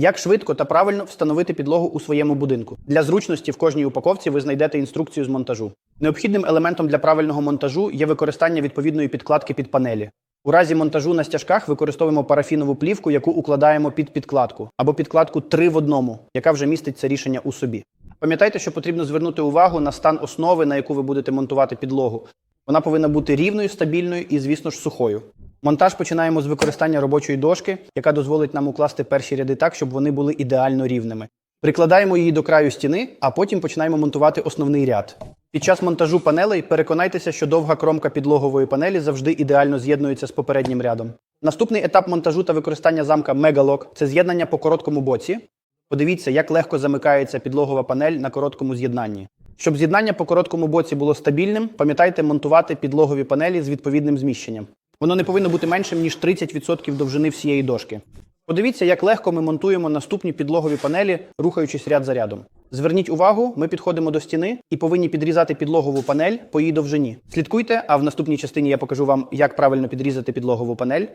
Як швидко та правильно встановити підлогу у своєму будинку. Для зручності в кожній упаковці ви знайдете інструкцію з монтажу. Необхідним елементом для правильного монтажу є використання відповідної підкладки під панелі. У разі монтажу на стяжках використовуємо парафінову плівку, яку укладаємо під підкладку, або підкладку 3 в одному, яка вже містить це рішення у собі. Пам'ятайте, що потрібно звернути увагу на стан основи, на яку ви будете монтувати підлогу. Вона повинна бути рівною, стабільною і, звісно ж, сухою. Монтаж починаємо з використання робочої дошки, яка дозволить нам укласти перші ряди так, щоб вони були ідеально рівними. Прикладаємо її до краю стіни, а потім починаємо монтувати основний ряд. Під час монтажу панелей переконайтеся, що довга кромка підлогової панелі завжди ідеально з'єднується з попереднім рядом. Наступний етап монтажу та використання замка Megalog – це з'єднання по короткому боці. Подивіться, як легко замикається підлогова панель на короткому з'єднанні. Щоб з'єднання по короткому боці було стабільним, пам'ятайте монтувати підлогові панелі з відповідним зміщенням. Воно не повинно бути меншим ніж 30% довжини всієї дошки. Подивіться, як легко ми монтуємо наступні підлогові панелі, рухаючись ряд за рядом. Зверніть увагу, ми підходимо до стіни і повинні підрізати підлогову панель по її довжині. Слідкуйте, а в наступній частині я покажу вам, як правильно підрізати підлогову панель.